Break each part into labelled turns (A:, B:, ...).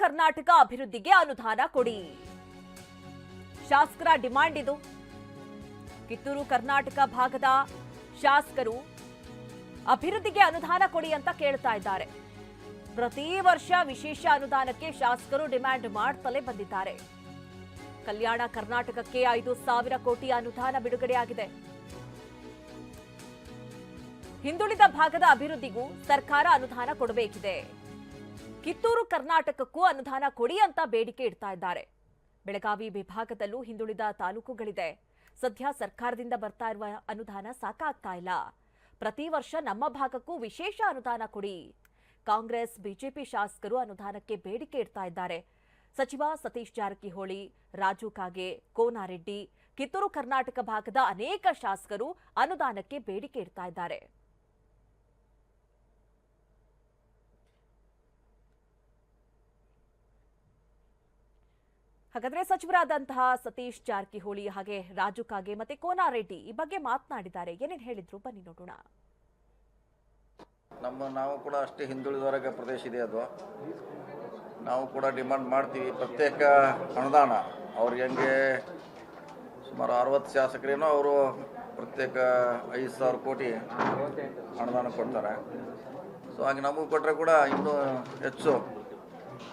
A: ಕರ್ನಾಟಕ ಅಭಿವೃದ್ಧಿಗೆ ಅನುದಾನ ಕೊಡಿ. ಶಾಸಕರ ಡಿಮಾಂಡ್ ಇದು. ಕಿತ್ತೂರು ಕರ್ನಾಟಕ ಭಾಗದ ಶಾಸಕರು ಅಭಿವೃದ್ಧಿಗೆ ಅನುದಾನ ಕೊಡಿ ಅಂತ ಕೇಳ್ತಾ ಇದ್ದಾರೆ. ಪ್ರತಿ ವರ್ಷ ವಿಶೇಷ ಅನುದಾನಕ್ಕೆ ಶಾಸಕರು ಡಿಮ್ಯಾಂಡ್ ಮಾಡ್ತಲೇ ಬಂದಿದ್ದಾರೆ. ಕಲ್ಯಾಣ ಕರ್ನಾಟಕಕ್ಕೆ ಐದು ಸಾವಿರ ಕೋಟಿ ಅನುದಾನ ಬಿಡುಗಡೆಯಾಗಿದೆ. ಹಿಂದುಳಿದ ಭಾಗದ ಅಭಿವೃದ್ಧಿಗೂ ಸರ್ಕಾರ ಅನುದಾನ ಕೊಡಬೇಕಿದೆ. ಕಿತ್ತೂರು ಕರ್ನಾಟಕಕ್ಕೂ ಅನುದಾನ ಕೊಡಿ ಅಂತ ಬೇಡಿಕೆ ಇಡ್ತಾ ಇದ್ದಾರೆ. ಬೆಳಗಾವಿ ವಿಭಾಗದಲ್ಲೂ ಹಿಂದುಳಿದ ತಾಲೂಕುಗಳಿದೆ. ಸದ್ಯ ಸರ್ಕಾರದಿಂದ ಬರ್ತಾ ಇರುವ ಅನುದಾನ ಸಾಕಾಗ್ತಾ ಇಲ್ಲ. ಪ್ರತಿ ವರ್ಷ ನಮ್ಮ ಭಾಗಕ್ಕೂ ವಿಶೇಷ ಅನುದಾನ ಕೊಡಿ. ಕಾಂಗ್ರೆಸ್, ಬಿಜೆಪಿ ಶಾಸಕರು ಅನುದಾನಕ್ಕೆ ಬೇಡಿಕೆ ಇಡ್ತಾ ಇದ್ದಾರೆ. ಸಚಿವ ಸತೀಶ್ ಜಾರಕಿಹೊಳಿ, ರಾಜು ಕಾಗೆ, ಕೋನಾರೆಡ್ಡಿ, ಕಿತ್ತೂರು ಕರ್ನಾಟಕ ಭಾಗದ ಅನೇಕ ಶಾಸಕರು ಅನುದಾನಕ್ಕೆ ಬೇಡಿಕೆ ಇಡ್ತಾ ಇದ್ದಾರೆ. ಹಾಗಾದ್ರೆ ಸಚಿವರಾದಂತಹ ಸತೀಶ್ ಜಾರಕಿಹೊಳಿ ಹಾಗೆ ರಾಜು ಕಾಗೆ ಮತ್ತೆ ಕೋನಾರೆಡ್ಡಿ ಈ ಬಗ್ಗೆ ಮಾತನಾಡಿದ್ದಾರೆ. ಏನೇನು ಹೇಳಿದ್ರು? ಬನ್ನಿ ನೋಡೋಣ.
B: ನಮ್ಮ ನಾವು ಕೂಡ ಅಷ್ಟೇ ಹಿಂದುಳಿದ ವರ್ಗ ಪ್ರದೇಶ ಇದೆ ಅದು. ನಾವು ಕೂಡ ಡಿಮಾಂಡ್ ಮಾಡ್ತೀವಿ ಪ್ರತ್ಯೇಕ ಅನುದಾನ. ಅವ್ರಿಗೆ ಹೆಂಗೆ ಸುಮಾರು ಅರವತ್ತು ಶಾಸಕರೇನೋ ಅವರು ಪ್ರತ್ಯೇಕ ಐದು ಸಾವಿರ ಕೋಟಿ ಅನುದಾನ ಕೊಡ್ತಾರೆ. ಸೊ ಹಾಗೆ ನಮಗೂ ಕೊಟ್ಟರೆ ಕೂಡ ಇನ್ನೂ ಹೆಚ್ಚು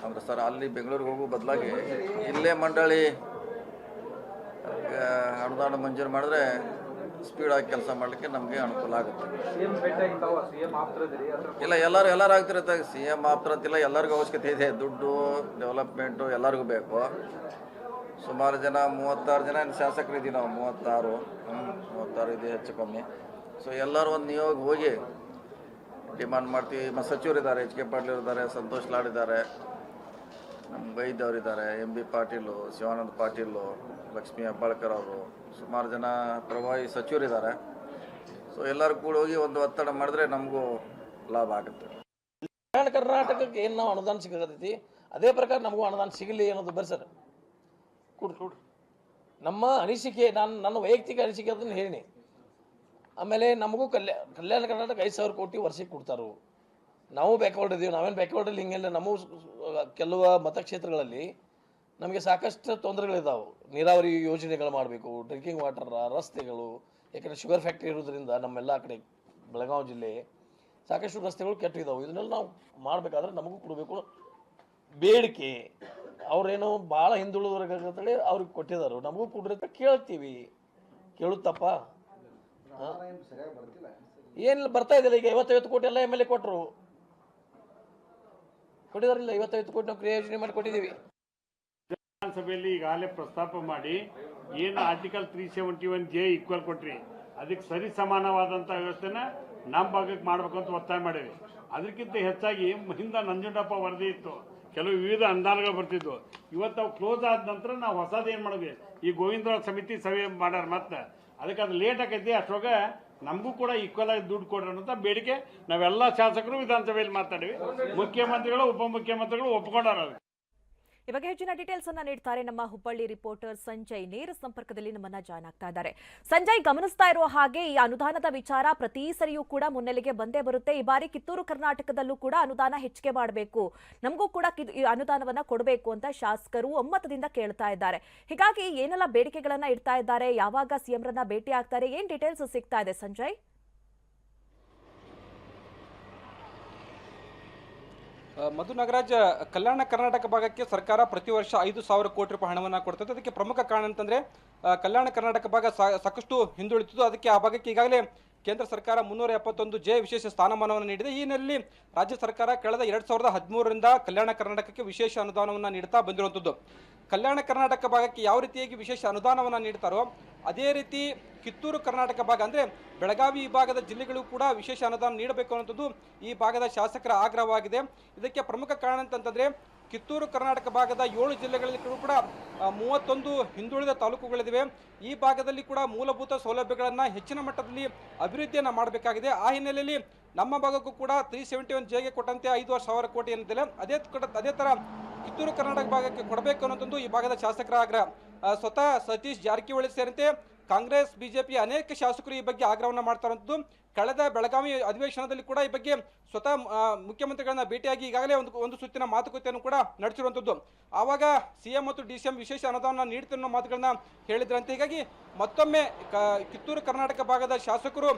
B: ಅಂದರೆ ಸರ್ ಅಲ್ಲಿ ಬೆಂಗಳೂರಿಗೆ ಹೋಗೋ ಬದಲಾಗಿ ಇಲ್ಲೇ ಮಂಡಳಿ ಅನುದಾನ ಮಂಜೂರು ಮಾಡಿದ್ರೆ ಸ್ಪೀಡಾಗಿ ಕೆಲಸ ಮಾಡಲಿಕ್ಕೆ ನಮಗೆ ಅನುಕೂಲ ಆಗುತ್ತೆ. ಇಲ್ಲ ಎಲ್ಲರೂ ಎಲ್ಲರೂ ಆಗ್ತಿರತ್ತೆ. ಸಿ ಎಂ ಇಲ್ಲ ಎಲ್ಲರಿಗೂ ಅವಶ್ಯಕತೆ ಇದೆ. ದುಡ್ಡು ಡೆವಲಪ್ಮೆಂಟು ಎಲ್ಲರಿಗೂ ಬೇಕು. ಸುಮಾರು ಜನ ಮೂವತ್ತಾರು ಜನ ಶಾಸಕರು ಇದ್ದೀವಿ ನಾವು ಮೂವತ್ತಾರು. ಮೂವತ್ತಾರು ಇದೆ ಹೆಚ್ಚು ಕಮ್ಮಿ. ಸೊ ಎಲ್ಲರೂ ಒಂದು ನಿಯೋಗ ಹೋಗಿ ಡಿಮಾಂಡ್ ಮಾಡ್ತೀವಿ. ಮತ್ತು ಸಚಿವರು ಇದ್ದಾರೆ ಎಚ್ ಕೆ ಪಾಟೀಲ್ ಇದ್ದಾರೆ ಸಂತೋಷ್ ಲಾಡ್ ಇದ್ದಾರೆ. ಇದ್ದಾರೆ ಎಂ ಬಿ ಪಾಟೀಲು, ಶಿವಾನಂದ ಪಾಟೀಲು, ಲಕ್ಷ್ಮೀ ಹೆಬ್ಬಾಳ್ಕರ್ ಅವರು. ಸುಮಾರು ಜನ ಪ್ರಭಾವಿ ಸಚಿವರಿದ್ದಾರೆ. ಸೊ ಎಲ್ಲರೂ ಕೂಡ ಹೋಗಿ ಒಂದು ಒತ್ತಡ ಮಾಡಿದ್ರೆ ನಮಗೂ ಲಾಭ ಆಗುತ್ತೆ.
C: ಕಲ್ಯಾಣ ಕರ್ನಾಟಕಕ್ಕೆ ಏನು ನಾವು ಅನುದಾನ ಸಿಗತೈತಿ, ಅದೇ ಪ್ರಕಾರ ನಮಗೂ ಅನುದಾನ ಸಿಗಲಿ ಅನ್ನೋದು ಬರ್ರಿ ಸರ್. ಕೊಡ್ರಿ ಕೊಡ್ರಿ. ನಮ್ಮ ಅನಿಸಿಕೆ, ನಾನು, ನನ್ನ ವೈಯಕ್ತಿಕ ಅನಿಸಿಕೆ ಅದನ್ನು ಹೇಳಿ ಆಮೇಲೆ ನಮಗೂ ಕಲ್ಯಾ, ಕಲ್ಯಾಣ ಕರ್ನಾಟಕ ಐದು ಸಾವಿರ ಕೋಟಿ ವರ್ಷಕ್ಕೆ ಕೊಡ್ತಾರು. ನಾವು ಬ್ಯಾಕ್ವರ್ಡ್ ಇದ್ದೀವಿ ನಾವೇನು ಬ್ಯಾಕ್ವರ್ಡಲ್ಲಿ ಹಿಂಗೆಲ್ಲ ನಮ್ಮ ಕೆಲವು ಮತಕ್ಷೇತ್ರಗಳಲ್ಲಿ ನಮಗೆ ಸಾಕಷ್ಟು ತೊಂದರೆಗಳಿದ್ದಾವೆ ನೀರಾವರಿ ಯೋಜನೆಗಳು ಮಾಡಬೇಕು ಡ್ರಿಂಕಿಂಗ್ ವಾಟರ್ ರಸ್ತೆಗಳು ಯಾಕಂದರೆ ಶುಗರ್ ಫ್ಯಾಕ್ಟ್ರಿ ಇರೋದ್ರಿಂದ ನಮ್ಮೆಲ್ಲ ಕಡೆ ಬೆಳಗಾವಿ ಜಿಲ್ಲೆ ಸಾಕಷ್ಟು ರಸ್ತೆಗಳು ಕೆಟ್ಟಿದ್ದಾವೆ ಇದನ್ನೆಲ್ಲ ನಾವು ಮಾಡಬೇಕಾದ್ರೆ ನಮಗೂ ಕೊಡಬೇಕು ಬೇಡಿಕೆ. ಅವ್ರೇನೋ ಭಾಳ ಹಿಂದುಳಿದವ್ರಿಗೆ ಅಂತೇಳಿ ಅವ್ರಿಗೆ ಕೊಟ್ಟಿದ್ದಾರೆ. ನಮಗೂ ಕೊಡ್ರಿ ಅಂತ ಕೇಳ್ತೀವಿ. ಕೇಳುತ್ತಪ್ಪ. ಏನಿಲ್ಲ ಬರ್ತಾ ಇದ್ದಿಲ್ಲ. ಈಗ ಐವತ್ತೈವತ್ತು ಕೋಟಿ ಎಲ್ಲ ಎಂ ಎಲ್ ಎ ಕೊಟ್ಟರು ಕೊಟ್ಟಿದಾರಿಲ್ಲ ಐವತ್ತೈದು ಕೋಟಿ ನಾವು ಕ್ರಿಯಾ ಯೋಜನೆ ಮಾಡಿ ಕೊಟ್ಟಿದ್ದೀವಿ
D: ವಿಧಾನಸಭೆಯಲ್ಲಿ ಈಗಾಗಲೇ ಪ್ರಸ್ತಾಪ ಮಾಡಿ ಏನು article three seventy one J equal ಕೊಟ್ರಿ, ಅದಕ್ಕೆ ಸರಿ ಸಮಾನವಾದಂಥ ವ್ಯವಸ್ಥೆನ ನಮ್ಮ ಭಾಗಕ್ಕೆ ಮಾಡ್ಬೇಕಂತ ಒತ್ತಾಯ ಮಾಡೀವಿ ಅದಕ್ಕಿಂತ ಹೆಚ್ಚಾಗಿ ಹಿಂದೆ ನಂಜುಂಡಪ್ಪ ವರದಿ ಇತ್ತು, ಕೆಲವು ವಿವಿಧ ಅನುದಾನಗಳು ಬರ್ತಿದ್ವು. ಇವತ್ತು ಅವು ಕ್ಲೋಸ್ ಆದ ನಂತರ ನಾವು ಹೊಸದೇನು ಮಾಡಿದ್ವಿ. ಈ ಗೋವಿಂದರಾವ್ ಸಮಿತಿ ಸಭೆ ಮಾಡ್ಯಾರ ಮತ್ತೆ, ಅದಕ್ಕೆ ಅದು ಲೇಟ್ ಆಕೈತಿ, ಅಷ್ಟೊಳಗೆ ನಮಗೂ ಕೂಡ ಈಕ್ವಲ್ ಆಗಿ ದುಡ್ಡು ಕೊಡ್ರಿ ಅನ್ನೋಂಥ ಬೇಡಿಕೆ ನಾವೆಲ್ಲ ಶಾಸಕರು ವಿಧಾನಸಭೆಯಲ್ಲಿ ಮಾತಾಡಿವಿ ಮುಖ್ಯಮಂತ್ರಿಗಳು, ಉಪಮುಖ್ಯಮಂತ್ರಿಗಳು ಒಪ್ಕೊಂಡಾರ
A: ಈ ಬಗ್ಗೆ ಹೆಚ್ಚಿನ ಡೀಟೇಲ್ಸ್ ಅನ್ನ ನೀಡ್ತಾರೆ ನಮ್ಮ ಹುಬ್ಬಳ್ಳಿ ರಿಪೋರ್ಟರ್ ಸಂಜಯ್. ನೇರ ಸಂಪರ್ಕದಲ್ಲಿ ನಮ್ಮನ್ನ ಜಾಯ್ನ್ ಆಗ್ತಾ ಇದ್ದಾರೆ. ಸಂಜಯ್, ಗಮನಿಸ್ತಾ ಇರುವ ಹಾಗೆ ಈ ಅನುದಾನದ ವಿಚಾರ ಪ್ರತಿ ಸರಿಯೂ ಕೂಡ ಮುನ್ನೆಲೆಗೆ ಬಂದೇ ಬರುತ್ತೆ. ಈ ಬಾರಿ ಕಿತ್ತೂರು ಕರ್ನಾಟಕದಲ್ಲೂ ಕೂಡ ಅನುದಾನ ಹೆಚ್ಚಿಗೆ ಮಾಡಬೇಕು. ನಮಗೂ ಕೂಡ ಈ ಅನುದಾನವನ್ನ ಕೊಡಬೇಕು ಅಂತ ಶಾಸಕರು ಒಮ್ಮತದಿಂದ ಕೇಳ್ತಾ ಇದ್ದಾರೆ. ಹೀಗಾಗಿ ಏನೆಲ್ಲ ಬೇಡಿಕೆಗಳನ್ನ ಇಡ್ತಾ ಇದ್ದಾರೆ? ಯಾವಾಗ ಸಿಎಂರನ್ನ ಭೇಟಿ ಆಗ್ತಾರೆ? ಏನ್ ಡೀಟೇಲ್ಸ್ ಸಿಗ್ತಾ ಇದೆ ಸಂಜಯ್?
E: ಮಧು ನಾಗರಾಜ್, ಕಲ್ಯಾಣ ಕರ್ನಾಟಕ ಭಾಗಕ್ಕೆ ಸರ್ಕಾರ ಪ್ರತಿ ವರ್ಷ ಐದು ಸಾವಿರ ಕೋಟಿ ರೂಪಾಯಿ ಹಣವನ್ನು ಕೊಡ್ತದೆ. ಅದಕ್ಕೆ ಪ್ರಮುಖ ಕಾರಣ ಅಂತಂದ್ರೆ ಕಲ್ಯಾಣ ಕರ್ನಾಟಕ ಭಾಗ ಸಾಕಷ್ಟು ಹಿಂದುಳಿತು ಅದಕ್ಕೆ ಆ ಭಾಗಕ್ಕೆ ಈಗಾಗಲೇ ಕೇಂದ್ರ ಸರ್ಕಾರ ಮುನ್ನೂರ ಎಪ್ಪತ್ತೊಂದು ಜೆ ವಿಶೇಷ ಸ್ಥಾನಮಾನವನ್ನು ನೀಡಿದೆ. ಈ ಹಿನ್ನೆಲೆಯಲ್ಲಿ ರಾಜ್ಯ ಸರ್ಕಾರ ಕಳೆದ ಎರಡು ಸಾವಿರದ ಹದಿಮೂರರಿಂದ ಕಲ್ಯಾಣ ಕರ್ನಾಟಕಕ್ಕೆ ವಿಶೇಷ ಅನುದಾನವನ್ನು ನೀಡ್ತಾ ಬಂದಿರುವಂಥದ್ದು. ಕಲ್ಯಾಣ ಕರ್ನಾಟಕ ಭಾಗಕ್ಕೆ ಯಾವ ರೀತಿಯಾಗಿ ವಿಶೇಷ ಅನುದಾನವನ್ನು ನೀಡ್ತಾರೋ, ಅದೇ ರೀತಿ ಕಿತ್ತೂರು ಕರ್ನಾಟಕ ಭಾಗ ಅಂದರೆ ಬೆಳಗಾವಿ ವಿಭಾಗದ ಭಾಗದ ಜಿಲ್ಲೆಗಳು ಕೂಡ ವಿಶೇಷ ಅನುದಾನ ನೀಡಬೇಕು ಅನ್ನೋಂಥದ್ದು ಈ ಭಾಗದ ಶಾಸಕರ ಆಗ್ರಹವಾಗಿದೆ. ಇದಕ್ಕೆ ಪ್ರಮುಖ ಕಾರಣ ಅಂತಂತಂದ್ರೆ ಕಿತ್ತೂರು ಕರ್ನಾಟಕ ಭಾಗದ ಏಳು ಜಿಲ್ಲೆಗಳಲ್ಲಿ ಕೂಡ ಮೂವತ್ತೊಂದು ಹಿಂದುಳಿದ ತಾಲೂಕುಗಳಿವೆ ಈ ಭಾಗದಲ್ಲಿ ಕೂಡ ಮೂಲಭೂತ ಸೌಲಭ್ಯಗಳನ್ನು ಹೆಚ್ಚಿನ ಮಟ್ಟದಲ್ಲಿ ಅಭಿವೃದ್ಧಿಯನ್ನು ಮಾಡಬೇಕಾಗಿದೆ. ಆ ಹಿನ್ನೆಲೆಯಲ್ಲಿ ನಮ್ಮ ಭಾಗಕ್ಕೂ ಕೂಡ ತ್ರೀ ಸೆವೆಂಟಿ ಒನ್ ಜೆಗೆ ಕೊಟ್ಟಂತೆ ಐದು ಸಾವಿರ ಕೋಟಿ ಏನಿದೆ ಅದೇ ಅದೇ ಥರ ಕಿತ್ತೂರು ಕರ್ನಾಟಕ ಭಾಗಕ್ಕೆ ಕೊಡಬೇಕು ಅನ್ನೋದೊಂದು ಈ ಭಾಗದ ಶಾಸಕರ ಆಗ್ರಹ. ಸ್ವತಃ ಸತೀಶ್ ಜಾರಕಿಹೊಳಿ ಸೇರಿದಂತೆ ಕಾಂಗ್ರೆಸ್, ಬಿಜೆಪಿ ಅನೇಕ ಶಾಸಕರು ಈ ಬಗ್ಗೆ ಆಗ್ರಹವನ್ನು ಮಾಡ್ತಾರಂಥದ್ದು ಕಳೆದ ಬೆಳಗಾವಿ ಅಧಿವೇಶನದಲ್ಲಿ ಕೂಡ ಈ ಬಗ್ಗೆ ಸ್ವತಃ ಮುಖ್ಯಮಂತ್ರಿಗಳನ್ನ ಭೇಟಿಯಾಗಿ ಈಗಾಗಲೇ ಒಂದು ಒಂದು ಸುತ್ತಿನ ಮಾತುಕತೆಯನ್ನು ಕೂಡ ನಡೆಸಿರುವಂಥದ್ದು ಆವಾಗ ಸಿಎಂ ಮತ್ತು ಡಿ ಸಿ ಎಂ ವಿಶೇಷ ಅನುದಾನ ನೀಡುತ್ತಿರೋ ಅನ್ನೋ ಮಾತುಗಳನ್ನ ಹೇಳಿದ್ರಂತೆ. ಹೀಗಾಗಿ ಮತ್ತೊಮ್ಮೆ ಕಿತ್ತೂರು ಕರ್ನಾಟಕ ಭಾಗದ ಶಾಸಕರು,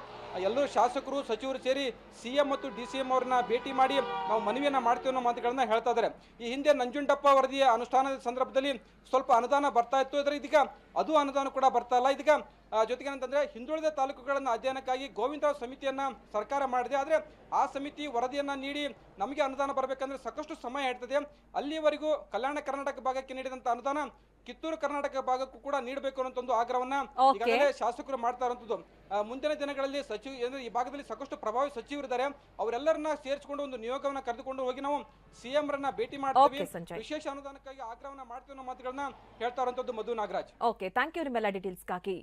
E: ಎಲ್ಲರೂ ಶಾಸಕರು, ಸಚಿವರು ಸೇರಿ ಸಿಎಂ ಮತ್ತು ಡಿ ಸಿ ಎಂ ಅವ್ರನ್ನ ಭೇಟಿ ಮಾಡಿ ನಾವು ಮನವಿಯನ್ನು ಮಾಡ್ತೀವಿ ಅನ್ನೋ ಮಾತುಗಳನ್ನ ಹೇಳ್ತಾ ಇದ್ದಾರೆ. ಈ ಹಿಂದೆ ನಂಜುಂಡಪ್ಪ ವರದಿಯ ಅನುಷ್ಠಾನದ ಸಂದರ್ಭದಲ್ಲಿ ಸ್ವಲ್ಪ ಅನುದಾನ ಬರ್ತಾ ಇತ್ತು. ಇದರ ಇದೀಗ ಅದು ಅನುದಾನ ಕೂಡ ಬರ್ತಾ ಇಲ್ಲ. ಇದೀಗ ಜೊತೆಗೆ ಏನಂತಂದ್ರೆ ಹಿಂದುಳಿದ ತಾಲೂಕುಗಳನ್ನ ಅಧ್ಯಯನಕ್ಕಾಗಿ ಗೋವಿಂದರಾವ್ ಸಮಿತಿಯನ್ನ ಸರ್ಕಾರ ಮಾಡಿದೆ. ಆದ್ರೆ ಆ ಸಮಿತಿ ವರದಿಯನ್ನ ನೀಡಿ ನಮಗೆ ಅನುದಾನ ಬರಬೇಕಂದ್ರೆ ಸಾಕಷ್ಟು ಸಮಯ ಇರ್ತದೆ ಅಲ್ಲಿವರೆಗೂ ಕಲ್ಯಾಣ ಕರ್ನಾಟಕ ಭಾಗಕ್ಕೆ ನೀಡಿದಂತ ಅನುದಾನ ಕಿತ್ತೂರು ಕರ್ನಾಟಕ ಭಾಗಕ್ಕೂ ಕೂಡ ನೀಡಬೇಕು ಅನ್ನೋ ಒಂದು ಆಗ್ರಹವನ್ನ. ಈಗಾಗಲೇ ಶಾಸಕರು ಮಾಡ್ತಾ ಇರುವಂತದ್ದು ಮುಂದಿನ ದಿನಗಳಲ್ಲಿ ಸಚಿವ ಈ ಭಾಗದಲ್ಲಿ ಸಾಕಷ್ಟು ಪ್ರಭಾವಿ ಸಚಿವರಿದ್ದಾರೆ ಅವರೆಲ್ಲರನ್ನ ಸೇರಿಸಿಕೊಂಡು ಒಂದು ನಿಯೋಗವನ್ನ ಕರೆದುಕೊಂಡು ಹೋಗಿ ನಾವು ಸಿಎಂ ರನ್ನ ಭೇಟಿ ಮಾಡ್ತೀವಿ. ವಿಶೇಷ ಅನುದಾನಕ್ಕಾಗಿ ಆಗ್ರಹವನ್ನ ಮಾಡ್ತೀವಿ ಅನ್ನೋ ಮಾತುಗಳನ್ನ ಹೇಳ್ತಾ ಇರುವಂತದ್ದು Madhu Nagaraj.
A: Okay thank you ನಿಮ್ಮೆಲ್ಲ ಡೀಟೇಲ್ಸ್ಗಾಗಿ